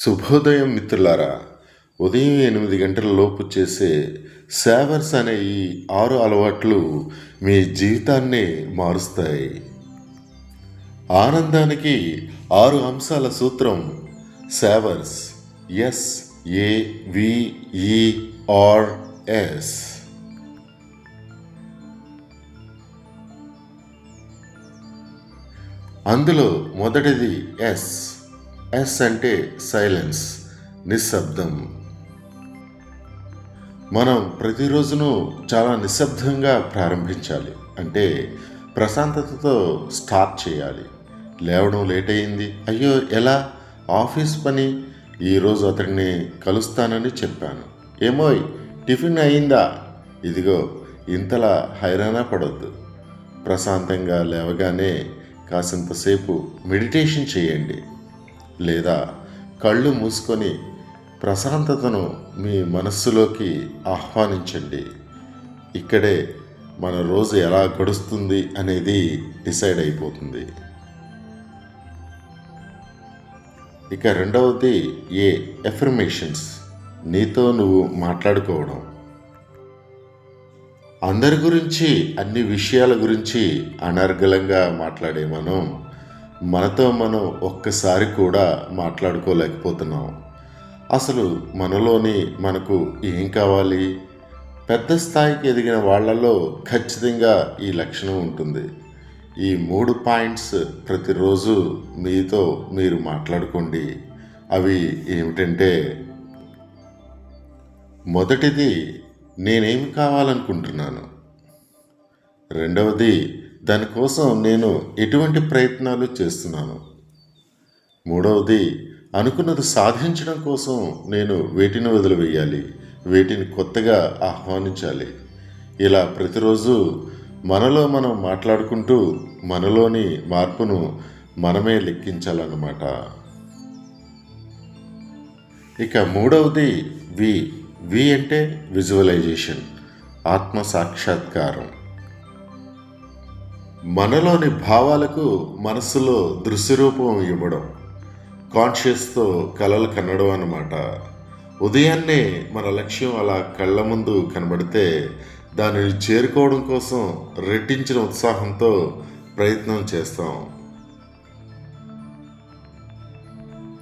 శుభోదయం మిత్రులారా ఉదయం ఎనిమిది గంటల లోపు చేసే సేవర్స్ అనే ఈ ఆరు అలవాట్లు మీ జీవితాన్ని మారుస్తాయి. ఆనందానికి ఆరు అంశాల సూత్రం savers S A R S. అందులో మొదటిది ఎస్. ఎస్ అంటే సైలెన్స్ నిశ్శబ్దం. మనం ప్రతిరోజును చాలా నిశ్శబ్దంగా ప్రారంభించాలి. అంటే ప్రశాంతతతో స్టార్ట్ చేయాలి. లేవడం లేట్ అయింది అయ్యో ఎలా? ఆఫీస్ పని? ఈరోజు అతడిని కలుస్తానని చెప్పాను. ఏమోయ్ టిఫిన్ అయిందా? ఇదిగో ఇంతలా హైరానా పడొద్దు. ప్రశాంతంగా లేవగానే కాసింతసేపు మెడిటేషన్ చేయండి. లేదా కళ్ళు మూసుకొని ప్రశాంతతను మీ మనస్సులోకి ఆహ్వానించండి. ఇక్కడే మన రోజు ఎలా గడుస్తుంది అనేది డిసైడ్ అయిపోతుంది. ఇక రెండవది ఏ ఎఫర్మేషన్స్ నీతో నువ్వు మాట్లాడుకోవడం. అందరి గురించి అన్ని విషయాల గురించి అనర్గళంగా మాట్లాడే మనం మనతో మనం ఒక్కసారి కూడా మాట్లాడుకోలేకపోతున్నాం. అసలు మనలోని మనకు ఏం కావాలి? పెద్ద స్థాయికి ఎదిగిన వాళ్ళలో ఖచ్చితంగా ఈ లక్షణం ఉంటుంది. ఈ మూడు పాయింట్స్ ప్రతిరోజు మీతో మీరు మాట్లాడుకోండి. అవి ఏమిటంటే మొదటిది నేనేమి కావాలనుకుంటున్నాను? రెండవది దానికోసం నేను ఎటువంటి ప్రయత్నాలు చేస్తున్నాను? మూడవది అనుకున్నది సాధించడం కోసం నేను వేటిని వదిలివేయాలి? వేటిని కొత్తగా ఆహ్వానించాలి? ఇలా ప్రతిరోజు మనలో మనం మాట్లాడుకుంటూ మనలోని మార్పును మనమే లెక్కించాలన్నమాట. ఇక మూడవది వి. వి అంటే విజువలైజేషన్ ఆత్మ సాక్షాత్కారం. మనలోని భావాలకు మనసులో దృశ్యరూపం ఇవ్వడం కాన్షియస్తో కలలు కనడం అన్నమాట. ఉదయాన్నే మన లక్ష్యం అలా కళ్ళ ముందు కనబడితే దానిని చేరుకోవడం కోసం రెట్టించిన ఉత్సాహంతో ప్రయత్నం చేస్తాం.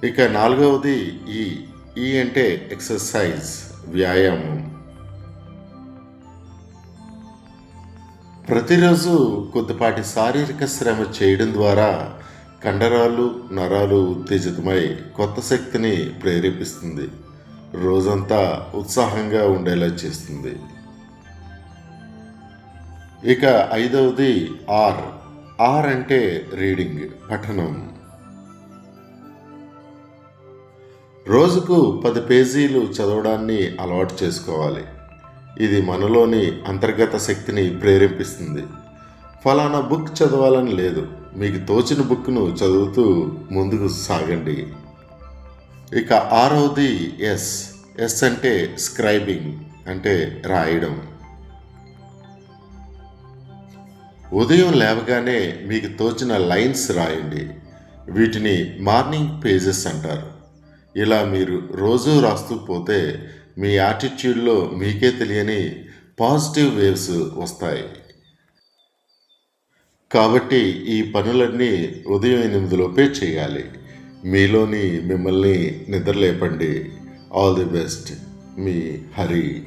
ఇక నాలుగవది ఈ ఈ అంటే ఎక్సర్సైజ్ వ్యాయామం. ప్రతిరోజు కొద్దిపాటి శారీరక శ్రమ చేయడం ద్వారా కండరాలు నరాలు ఉత్తేజితమై కొత్త శక్తిని ప్రేరేపిస్తుంది. రోజంతా ఉత్సాహంగా ఉండేలా చేస్తుంది. ఇక ఐదవది ఆర్. ఆర్ అంటే రీడింగ్ పఠనం. రోజుకు పది పేజీలు చదవడాన్ని అలవాటు చేసుకోవాలి. ఇది మనలోని అంతర్గత శక్తిని ప్రేరేపిస్తుంది. ఫలానా బుక్ చదవాలని లేదు. మీకు తోచిన బుక్ను చదువుతూ ముందుకు సాగండి. ఇక ఆరవది ఎస్. ఎస్ అంటే స్క్రైబింగ్ అంటే రాయడం. ఉదయం లేవగానే మీకు తోచిన లైన్స్ రాయండి. వీటిని మార్నింగ్ పేజెస్ అంటారు. ఇలా మీరు రోజు రాస్తూ పోతే మీ యాటిట్యూడ్లో మీకే తెలియని పాజిటివ్ వేవ్స్ వస్తాయి. కాబట్టి ఈ పనులన్నీ ఉదయం ఎనిమిదిలోపే చేయాలి. మీలోని మిమ్మల్ని నిద్రలేపండి. ఆల్ ది బెస్ట్ మీ హరి.